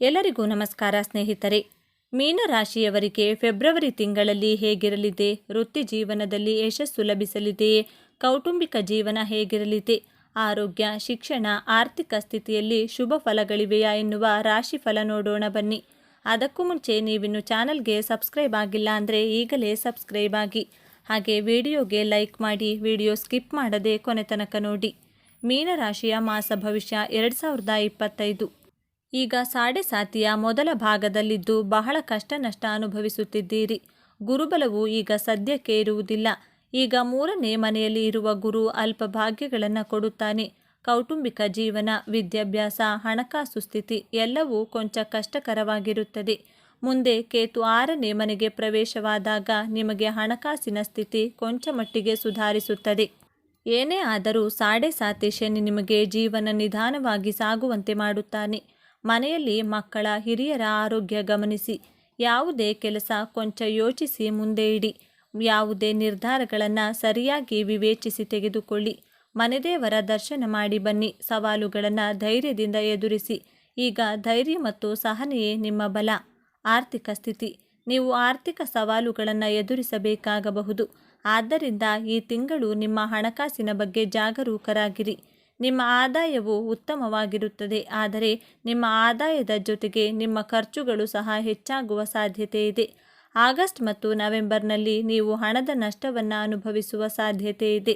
ಎಲ್ಲರಿಗೂ ನಮಸ್ಕಾರ ಸ್ನೇಹಿತರೆ. ಮೀನರಾಶಿಯವರಿಗೆ ಫೆಬ್ರವರಿ ತಿಂಗಳಲ್ಲಿ ಹೇಗಿರಲಿದೆ? ವೃತ್ತಿ ಜೀವನದಲ್ಲಿ ಯಶಸ್ಸು ಲಭಿಸಲಿದೆಯೇ? ಕೌಟುಂಬಿಕ ಜೀವನ ಹೇಗಿರಲಿದೆ? ಆರೋಗ್ಯ, ಶಿಕ್ಷಣ, ಆರ್ಥಿಕ ಸ್ಥಿತಿಯಲ್ಲಿ ಶುಭ ಫಲಗಳಿವೆಯಾ ಎನ್ನುವ ರಾಶಿಫಲ ನೋಡೋಣ ಬನ್ನಿ. ಅದಕ್ಕೂ ಮುಂಚೆ ನೀವಿನ್ನು ಚಾನಲ್ಗೆ ಸಬ್ಸ್ಕ್ರೈಬ್ ಆಗಿಲ್ಲ ಅಂದರೆ ಈಗಲೇ ಸಬ್ಸ್ಕ್ರೈಬ್ ಆಗಿ. ಹಾಗೆ ವಿಡಿಯೋಗೆ ಲೈಕ್ ಮಾಡಿ, ವಿಡಿಯೋ ಸ್ಕಿಪ್ ಮಾಡದೆ ಕೊನೆ ತನಕ ನೋಡಿ. ಮೀನರಾಶಿಯ ಮಾಸ ಭವಿಷ್ಯ ಎರಡು ಸಾವಿರದ ಇಪ್ಪತ್ತೈದು. ಈಗ ಸಾಡೆ ಸಾತಿಯ ಮೊದಲ ಭಾಗದಲ್ಲಿದ್ದು ಬಹಳ ಕಷ್ಟ ನಷ್ಟ ಅನುಭವಿಸುತ್ತಿದ್ದೀರಿ. ಗುರುಬಲವು ಈಗ ಸದ್ಯಕ್ಕೆ ಇರುವುದಿಲ್ಲ. ಈಗ ಮೂರನೇ ಮನೆಯಲ್ಲಿ ಇರುವ ಗುರು ಅಲ್ಪ ಭಾಗ್ಯಗಳನ್ನು ಕೊಡುತ್ತಾನೆ. ಕೌಟುಂಬಿಕ ಜೀವನ, ವಿದ್ಯಾಭ್ಯಾಸ, ಹಣಕಾಸು ಸ್ಥಿತಿ ಎಲ್ಲವೂ ಕೊಂಚ ಕಷ್ಟಕರವಾಗಿರುತ್ತದೆ. ಮುಂದೆ ಕೇತು ಆರನೇ ಮನೆಗೆ ಪ್ರವೇಶವಾದಾಗ ನಿಮಗೆ ಹಣಕಾಸಿನ ಸ್ಥಿತಿ ಕೊಂಚ ಮಟ್ಟಿಗೆ ಸುಧಾರಿಸುತ್ತದೆ. ಏನೇ ಆದರೂ ಸಾಡೆ ಸಾತಿ ಶನಿ ನಿಮಗೆ ಜೀವನ ನಿಧಾನವಾಗಿ ಸಾಗುವಂತೆ ಮಾಡುತ್ತಾನೆ. ಮನೆಯಲ್ಲಿ ಮಕ್ಕಳ ಹಿರಿಯರ ಆರೋಗ್ಯ ಗಮನಿಸಿ. ಯಾವುದೇ ಕೆಲಸ ಕೊಂಚ ಯೋಚಿಸಿ ಮುಂದೆ ಇಡಿ. ಯಾವುದೇ ನಿರ್ಧಾರಗಳನ್ನು ಸರಿಯಾಗಿ ವಿವೇಚಿಸಿ ತೆಗೆದುಕೊಳ್ಳಿ. ಮನೆದೇವರ ದರ್ಶನ ಮಾಡಿ ಬನ್ನಿ. ಸವಾಲುಗಳನ್ನು ಧೈರ್ಯದಿಂದ ಎದುರಿಸಿ. ಈಗ ಧೈರ್ಯ ಮತ್ತು ಸಹನೆಯೇ ನಿಮ್ಮ ಬಲ. ಆರ್ಥಿಕ ಸ್ಥಿತಿ. ನೀವು ಆರ್ಥಿಕ ಸವಾಲುಗಳನ್ನು ಎದುರಿಸಬೇಕಾಗಬಹುದು. ಆದ್ದರಿಂದ ಈ ತಿಂಗಳು ನಿಮ್ಮ ಹಣಕಾಸಿನ ಬಗ್ಗೆ ಜಾಗರೂಕರಾಗಿರಿ. ನಿಮ್ಮ ಆದಾಯವು ಉತ್ತಮವಾಗಿರುತ್ತದೆ, ಆದರೆ ನಿಮ್ಮ ಆದಾಯದ ಜೊತೆಗೆ ನಿಮ್ಮ ಖರ್ಚುಗಳು ಸಹ ಹೆಚ್ಚಾಗುವ ಸಾಧ್ಯತೆ ಇದೆ. ಆಗಸ್ಟ್ ಮತ್ತು ನವೆಂಬರ್ನಲ್ಲಿ ನೀವು ಹಣದ ನಷ್ಟವನ್ನು ಅನುಭವಿಸುವ ಸಾಧ್ಯತೆ ಇದೆ.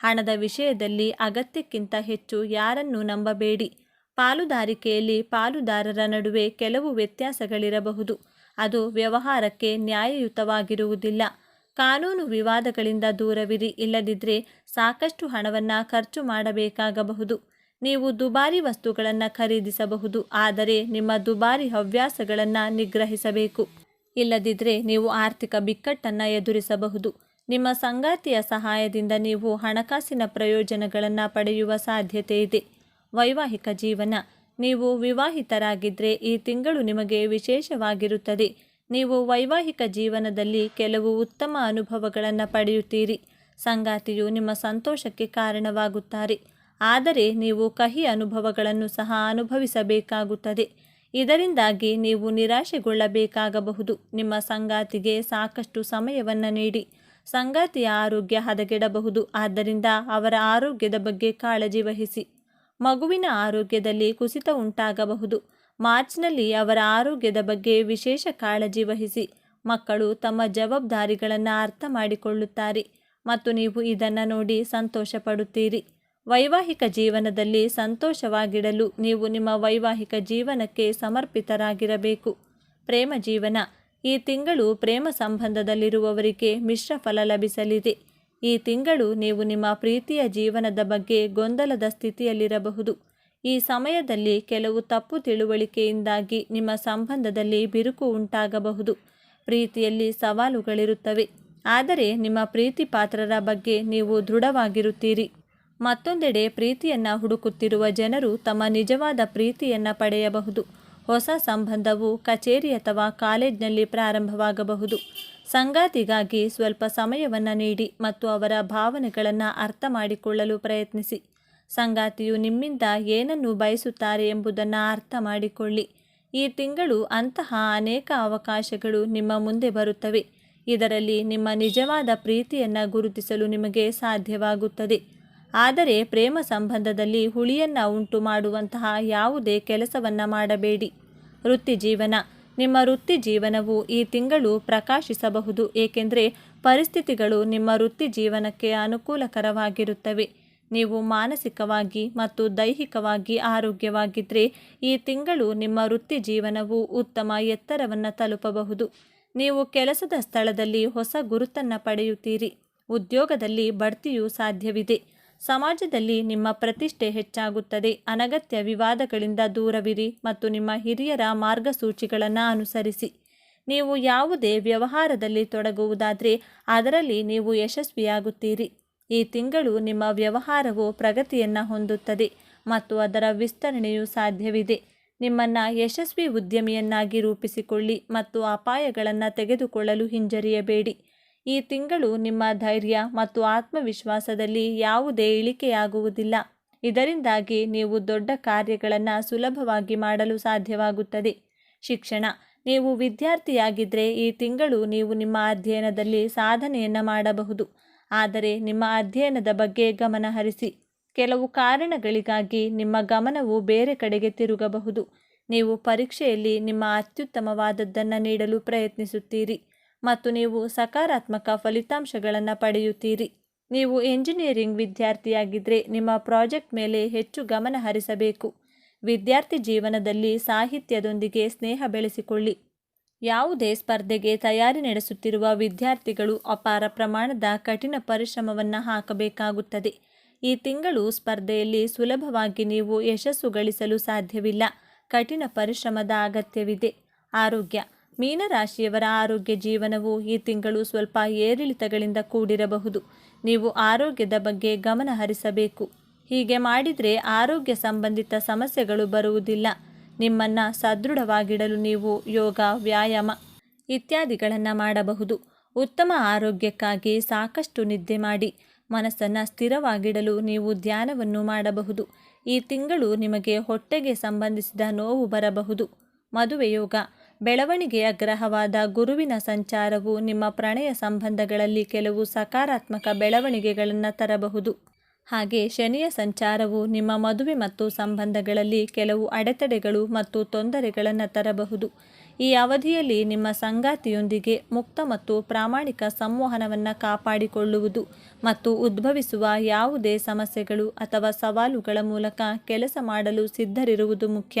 ಹಣದ ವಿಷಯದಲ್ಲಿ ಅಗತ್ಯಕ್ಕಿಂತ ಹೆಚ್ಚು ಯಾರನ್ನೂ ನಂಬಬೇಡಿ. ಪಾಲುದಾರಿಕೆಯಲ್ಲಿ ಪಾಲುದಾರರ ನಡುವೆ ಕೆಲವು ವ್ಯತ್ಯಾಸಗಳಿರಬಹುದು. ಅದು ವ್ಯವಹಾರಕ್ಕೆ ನ್ಯಾಯಯುತವಾಗಿರುವುದಿಲ್ಲ. ಕಾನೂನು ವಿವಾದಗಳಿಂದ ದೂರವಿರಿ ಇಲ್ಲದಿದ್ದರೆ ಸಾಕಷ್ಟು ಹಣವನ್ನು ಖರ್ಚು ಮಾಡಬೇಕಾಗಬಹುದು. ನೀವು ದುಬಾರಿ ವಸ್ತುಗಳನ್ನು ಖರೀದಿಸಬಹುದು, ಆದರೆ ನಿಮ್ಮ ದುಬಾರಿ ಹವ್ಯಾಸಗಳನ್ನು ನಿಗ್ರಹಿಸಬೇಕು. ಇಲ್ಲದಿದ್ದರೆ ನೀವು ಆರ್ಥಿಕ ಬಿಕ್ಕಟ್ಟನ್ನು ಎದುರಿಸಬಹುದು. ನಿಮ್ಮ ಸಂಗಾತಿಯ ಸಹಾಯದಿಂದ ನೀವು ಹಣಕಾಸಿನ ಪ್ರಯೋಜನಗಳನ್ನು ಪಡೆಯುವ ಸಾಧ್ಯತೆ ಇದೆ. ವೈವಾಹಿಕ ಜೀವನ, ನೀವು ವಿವಾಹಿತರಾಗಿದ್ದರೆ ಈ ತಿಂಗಳು ನಿಮಗೆ ವಿಶೇಷವಾಗಿರುತ್ತದೆ. ನೀವು ವೈವಾಹಿಕ ಜೀವನದಲ್ಲಿ ಕೆಲವು ಉತ್ತಮ ಅನುಭವಗಳನ್ನು ಪಡೆಯುತ್ತೀರಿ. ಸಂಗಾತಿಯು ನಿಮ್ಮ ಸಂತೋಷಕ್ಕೆ ಕಾರಣವಾಗುತ್ತಾರೆ. ಆದರೆ ನೀವು ಕಹಿ ಅನುಭವಗಳನ್ನು ಸಹ ಅನುಭವಿಸಬೇಕಾಗುತ್ತದೆ. ಇದರಿಂದಾಗಿ ನೀವು ನಿರಾಶೆಗೊಳ್ಳಬೇಕಾಗಬಹುದು. ನಿಮ್ಮ ಸಂಗಾತಿಗೆ ಸಾಕಷ್ಟು ಸಮಯವನ್ನು ನೀಡಿ. ಸಂಗಾತಿಯ ಆರೋಗ್ಯ ಹದಗೆಡಬಹುದು. ಆದ್ದರಿಂದ ಅವರ ಆರೋಗ್ಯದ ಬಗ್ಗೆ ಕಾಳಜಿ ವಹಿಸಿ. ಮಗುವಿನ ಆರೋಗ್ಯದಲ್ಲಿ ಕುಸಿತ ಉಂಟಾಗಬಹುದು. ಮಾರ್ಚ್ನಲ್ಲಿ ಅವರ ಆರೋಗ್ಯದ ಬಗ್ಗೆ ವಿಶೇಷ ಕಾಳಜಿ ವಹಿಸಿ ಮಕ್ಕಳು ತಮ್ಮ ಜವಾಬ್ದಾರಿಗಳನ್ನು ಅರ್ಥ ಮಾಡಿಕೊಳ್ಳುತ್ತಾರೆ ಮತ್ತು ನೀವು ಇದನ್ನು ನೋಡಿ ಸಂತೋಷ ಪಡುತ್ತೀರಿ ವೈವಾಹಿಕ ಜೀವನದಲ್ಲಿ ಸಂತೋಷವಾಗಿಡಲು ನೀವು ನಿಮ್ಮ ವೈವಾಹಿಕ ಜೀವನಕ್ಕೆ ಸಮರ್ಪಿತರಾಗಿರಬೇಕು. ಪ್ರೇಮ ಜೀವನ. ಈ ತಿಂಗಳು ಪ್ರೇಮ ಸಂಬಂಧದಲ್ಲಿರುವವರಿಗೆ ಮಿಶ್ರ ಫಲ ಲಭಿಸಲಿದೆ. ಈ ತಿಂಗಳು ನೀವು ನಿಮ್ಮ ಪ್ರೀತಿಯ ಜೀವನದ ಬಗ್ಗೆ ಗೊಂದಲದ ಸ್ಥಿತಿಯಲ್ಲಿರಬಹುದು. ಈ ಸಮಯದಲ್ಲಿ ಕೆಲವು ತಪ್ಪು ತಿಳುವಳಿಕೆಯಿಂದಾಗಿ ನಿಮ್ಮ ಸಂಬಂಧದಲ್ಲಿ ಬಿರುಕು ಉಂಟಾಗಬಹುದು. ಪ್ರೀತಿಯಲ್ಲಿ ಸವಾಲುಗಳಿರುತ್ತವೆ. ಆದರೆ ನಿಮ್ಮ ಪ್ರೀತಿ ಪಾತ್ರರ ಬಗ್ಗೆ ನೀವು ದೃಢವಾಗಿರುತ್ತೀರಿ. ಮತ್ತೊಂದೆಡೆ ಪ್ರೀತಿಯನ್ನು ಹುಡುಕುತ್ತಿರುವ ಜನರು ತಮ್ಮ ನಿಜವಾದ ಪ್ರೀತಿಯನ್ನು ಪಡೆಯಬಹುದು. ಹೊಸ ಸಂಬಂಧವು ಕಚೇರಿ ಅಥವಾ ಕಾಲೇಜ್ನಲ್ಲಿ ಪ್ರಾರಂಭವಾಗಬಹುದು. ಸಂಗಾತಿಗಾಗಿ ಸ್ವಲ್ಪ ಸಮಯವನ್ನು ನೀಡಿ ಮತ್ತು ಅವರ ಭಾವನೆಗಳನ್ನು ಅರ್ಥ ಮಾಡಿಕೊಳ್ಳಲು ಪ್ರಯತ್ನಿಸಿ. ಸಂಗಾತಿಯು ನಿಮ್ಮಿಂದ ಏನನ್ನು ಬಯಸುತ್ತಾರೆ ಎಂಬುದನ್ನು ಅರ್ಥ ಮಾಡಿಕೊಳ್ಳಿ. ಈ ತಿಂಗಳು ಅಂತಹ ಅನೇಕ ಅವಕಾಶಗಳು ನಿಮ್ಮ ಮುಂದೆ ಬರುತ್ತವೆ. ಇದರಲ್ಲಿ ನಿಮ್ಮ ನಿಜವಾದ ಪ್ರೀತಿಯನ್ನು ಗುರುತಿಸಲು ನಿಮಗೆ ಸಾಧ್ಯವಾಗುತ್ತದೆ. ಆದರೆ ಪ್ರೇಮ ಸಂಬಂಧದಲ್ಲಿ ಹುಳಿಯನ್ನು ಉಂಟು ಮಾಡುವಂತಹ ಯಾವುದೇ ಕೆಲಸವನ್ನು ಮಾಡಬೇಡಿ. ವೃತ್ತಿ ಜೀವನ ನಿಮ್ಮ ವೃತ್ತಿ ಜೀವನವು ಈ ತಿಂಗಳು ಪ್ರಕಾಶಿಸಬಹುದು, ಏಕೆಂದರೆ ಪರಿಸ್ಥಿತಿಗಳು ನಿಮ್ಮ ವೃತ್ತಿ ಜೀವನಕ್ಕೆ ಅನುಕೂಲಕರವಾಗಿರುತ್ತವೆ. ನೀವು ಮಾನಸಿಕವಾಗಿ ಮತ್ತು ದೈಹಿಕವಾಗಿ ಆರೋಗ್ಯವಾಗಿದ್ದರೆ ಈ ತಿಂಗಳು ನಿಮ್ಮ ವೃತ್ತಿ ಜೀವನವು ಉತ್ತಮ ಎತ್ತರವನ್ನು ತಲುಪಬಹುದು. ನೀವು ಕೆಲಸದ ಸ್ಥಳದಲ್ಲಿ ಹೊಸ ಗುರುತನ್ನು ಪಡೆಯುತ್ತೀರಿ. ಉದ್ಯೋಗದಲ್ಲಿ ಬಡ್ತಿಯೂ ಸಾಧ್ಯವಿದೆ. ಸಮಾಜದಲ್ಲಿ ನಿಮ್ಮ ಪ್ರತಿಷ್ಠೆ ಹೆಚ್ಚಾಗುತ್ತದೆ. ಅನಗತ್ಯ ವಿವಾದಗಳಿಂದ ದೂರವಿರಿ ಮತ್ತು ನಿಮ್ಮ ಹಿರಿಯರ ಮಾರ್ಗಸೂಚಿಗಳನ್ನು ಅನುಸರಿಸಿ. ನೀವು ಯಾವುದೇ ವ್ಯವಹಾರದಲ್ಲಿ ತೊಡಗುವುದಾದರೆ ಅದರಲ್ಲಿ ನೀವು ಯಶಸ್ವಿಯಾಗುತ್ತೀರಿ. ಈ ತಿಂಗಳು ನಿಮ್ಮ ವ್ಯವಹಾರವು ಪ್ರಗತಿಯನ್ನು ಹೊಂದುತ್ತದೆ ಮತ್ತು ಅದರ ವಿಸ್ತರಣೆಯು ಸಾಧ್ಯವಿದೆ. ನಿಮ್ಮನ್ನು ಯಶಸ್ವಿ ಉದ್ಯಮಿಯನ್ನಾಗಿ ರೂಪಿಸಿಕೊಳ್ಳಿ ಮತ್ತು ಅಪಾಯಗಳನ್ನು ತೆಗೆದುಕೊಳ್ಳಲು ಹಿಂಜರಿಯಬೇಡಿ. ಈ ತಿಂಗಳು ನಿಮ್ಮ ಧೈರ್ಯ ಮತ್ತು ಆತ್ಮವಿಶ್ವಾಸದಲ್ಲಿ ಯಾವುದೇ ಇಳಿಕೆಯಾಗುವುದಿಲ್ಲ. ಇದರಿಂದಾಗಿ ನೀವು ದೊಡ್ಡ ಕಾರ್ಯಗಳನ್ನು ಸುಲಭವಾಗಿ ಮಾಡಲು ಸಾಧ್ಯವಾಗುತ್ತದೆ. ಶಿಕ್ಷಣ. ನೀವು ವಿದ್ಯಾರ್ಥಿಯಾಗಿದ್ದರೆ ಈ ತಿಂಗಳು ನೀವು ನಿಮ್ಮ ಅಧ್ಯಯನದಲ್ಲಿ ಸಾಧನೆಯನ್ನು ಮಾಡಬಹುದು. ಆದರೆ ನಿಮ್ಮ ಅಧ್ಯಯನದ ಬಗ್ಗೆ ಗಮನ ಹರಿಸಿ. ಕೆಲವು ಕಾರಣಗಳಿಗಾಗಿ ನಿಮ್ಮ ಗಮನವು ಬೇರೆ ಕಡೆಗೆ ತಿರುಗಬಹುದು. ನೀವು ಪರೀಕ್ಷೆಯಲ್ಲಿ ನಿಮ್ಮ ಅತ್ಯುತ್ತಮವಾದದ್ದನ್ನು ನೀಡಲು ಪ್ರಯತ್ನಿಸುತ್ತೀರಿ ಮತ್ತು ನೀವು ಸಕಾರಾತ್ಮಕ ಫಲಿತಾಂಶಗಳನ್ನು ಪಡೆಯುತ್ತೀರಿ. ನೀವು ಎಂಜಿನಿಯರಿಂಗ್ ವಿದ್ಯಾರ್ಥಿಯಾಗಿದ್ದರೆ ನಿಮ್ಮ ಪ್ರಾಜೆಕ್ಟ್ ಮೇಲೆ ಹೆಚ್ಚು ಗಮನ ಹರಿಸಬೇಕು. ವಿದ್ಯಾರ್ಥಿ ಜೀವನದಲ್ಲಿ ಸಾಹಿತ್ಯದೊಂದಿಗೆ ಸ್ನೇಹ ಬೆಳೆಸಿಕೊಳ್ಳಿ. ಯಾವುದೇ ಸ್ಪರ್ಧೆಗೆ ತಯಾರಿ ನಡೆಸುತ್ತಿರುವ ವಿದ್ಯಾರ್ಥಿಗಳು ಅಪಾರ ಪ್ರಮಾಣದ ಕಠಿಣ ಪರಿಶ್ರಮವನ್ನು ಹಾಕಬೇಕಾಗುತ್ತದೆ. ಈ ತಿಂಗಳು ಸ್ಪರ್ಧೆಯಲ್ಲಿ ಸುಲಭವಾಗಿ ನೀವು ಯಶಸ್ಸು ಗಳಿಸಲು ಸಾಧ್ಯವಿಲ್ಲ. ಕಠಿಣ ಪರಿಶ್ರಮದ ಅಗತ್ಯವಿದೆ. ಆರೋಗ್ಯ. ಮೀನರಾಶಿಯವರ ಆರೋಗ್ಯ ಜೀವನವು ಈ ತಿಂಗಳು ಸ್ವಲ್ಪ ಏರಿಳಿತಗಳಿಂದ ಕೂಡಿರಬಹುದು. ನೀವು ಆರೋಗ್ಯದ ಬಗ್ಗೆ ಗಮನ ಹರಿಸಬೇಕು ಹೀಗೆ ಮಾಡಿದರೆ ಆರೋಗ್ಯ ಸಂಬಂಧಿತ ಸಮಸ್ಯೆಗಳು ಬರುವುದಿಲ್ಲ. ನಿಮ್ಮನ್ನು ಸದೃಢವಾಗಿಡಲು ನೀವು ಯೋಗ, ವ್ಯಾಯಾಮ ಇತ್ಯಾದಿಗಳನ್ನು ಮಾಡಬಹುದು. ಉತ್ತಮ ಆರೋಗ್ಯಕ್ಕಾಗಿ ಸಾಕಷ್ಟು ನಿದ್ದೆ ಮಾಡಿ ಮನಸ್ಸನ್ನು ಸ್ಥಿರವಾಗಿಡಲು ನೀವು ಧ್ಯಾನವನ್ನು ಮಾಡಬಹುದು. ಈ ತಿಂಗಳು ನಿಮಗೆ ಹೊಟ್ಟೆಗೆ ಸಂಬಂಧಿಸಿದ ನೋವು ಬರಬಹುದು. ಮದುವೆ ಯೋಗ ಬೆಳವಣಿಗೆಯ ಗ್ರಹವಾದ ಗುರುವಿನ ಸಂಚಾರವು ನಿಮ್ಮ ಪ್ರಣಯ ಸಂಬಂಧಗಳಲ್ಲಿ ಕೆಲವು ಸಕಾರಾತ್ಮಕ ಬೆಳವಣಿಗೆಗಳನ್ನು ತರಬಹುದು. ಹಾಗೆ ಶನಿಯ ಸಂಚಾರವು ನಿಮ್ಮ ಮದುವೆ ಮತ್ತು ಸಂಬಂಧಗಳಲ್ಲಿ ಕೆಲವು ಅಡೆತಡೆಗಳು ಮತ್ತು ತೊಂದರೆಗಳನ್ನು ತರಬಹುದು. ಈ ಅವಧಿಯಲ್ಲಿ ನಿಮ್ಮ ಸಂಗಾತಿಯೊಂದಿಗೆ ಮುಕ್ತ ಮತ್ತು ಪ್ರಾಮಾಣಿಕ ಸಂವಹನವನ್ನು ಕಾಪಾಡಿಕೊಳ್ಳುವುದು ಮತ್ತು ಉದ್ಭವಿಸುವ ಯಾವುದೇ ಸಮಸ್ಯೆಗಳು ಅಥವಾ ಸವಾಲುಗಳ ಮೂಲಕ ಕೆಲಸ ಮಾಡಲು ಸಿದ್ಧರಿರುವುದು ಮುಖ್ಯ.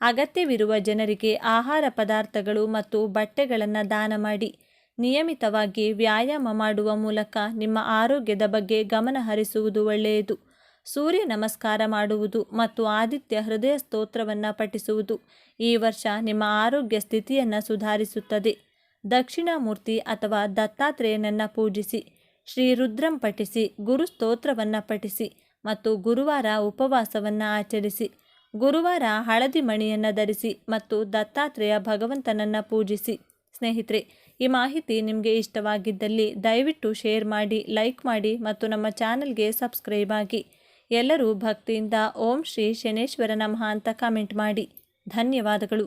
ಅಗತ್ಯವಿರುವ ಜನರಿಗೆ ಆಹಾರ ಪದಾರ್ಥಗಳು ಮತ್ತು ಬಟ್ಟೆಗಳನ್ನು ದಾನ ಮಾಡಿ. ನಿಯಮಿತವಾಗಿ ವ್ಯಾಯಾಮ ಮಾಡುವ ಮೂಲಕ ನಿಮ್ಮ ಆರೋಗ್ಯದ ಬಗ್ಗೆ ಗಮನ ಹರಿಸುವುದು ಒಳ್ಳೆಯದು. ಸೂರ್ಯ ನಮಸ್ಕಾರ ಮಾಡುವುದು ಮತ್ತು ಆದಿತ್ಯ ಹೃದಯ ಸ್ತೋತ್ರವನ್ನು ಪಠಿಸುವುದು ಈ ವರ್ಷ ನಿಮ್ಮ ಆರೋಗ್ಯ ಸ್ಥಿತಿಯನ್ನು ಸುಧಾರಿಸುತ್ತದೆ. ದಕ್ಷಿಣಾಮೂರ್ತಿ ಅಥವಾ ದತ್ತಾತ್ರೇಯನನ್ನು ಪೂಜಿಸಿ, ಶ್ರೀ ರುದ್ರಂ ಪಠಿಸಿ ಗುರು ಸ್ತೋತ್ರವನ್ನು ಪಠಿಸಿ ಮತ್ತು ಗುರುವಾರ ಉಪವಾಸವನ್ನು ಆಚರಿಸಿ. ಗುರುವಾರ ಹಳದಿ ಮಣಿಯನ್ನು ಧರಿಸಿ ಮತ್ತು ದತ್ತಾತ್ರೇಯ ಭಗವಂತನನ್ನು ಪೂಜಿಸಿ. ಸ್ನೇಹಿತರೆ, ಈ ಮಾಹಿತಿ ನಿಮಗೆ ಇಷ್ಟವಾಗಿದ್ದಲ್ಲಿ ದಯವಿಟ್ಟು ಶೇರ್ ಮಾಡಿ, ಲೈಕ್ ಮಾಡಿ ಮತ್ತು ನಮ್ಮ ಚಾನಲ್ಗೆ ಸಬ್ಸ್ಕ್ರೈಬ್ ಆಗಿ. ಎಲ್ಲರೂ ಭಕ್ತಿಯಿಂದ ಓಂ ಶ್ರೀ ಶನೇಶ್ವರ ನಮಃ ಅಂತ ಕಮೆಂಟ್ ಮಾಡಿ. ಧನ್ಯವಾದಗಳು.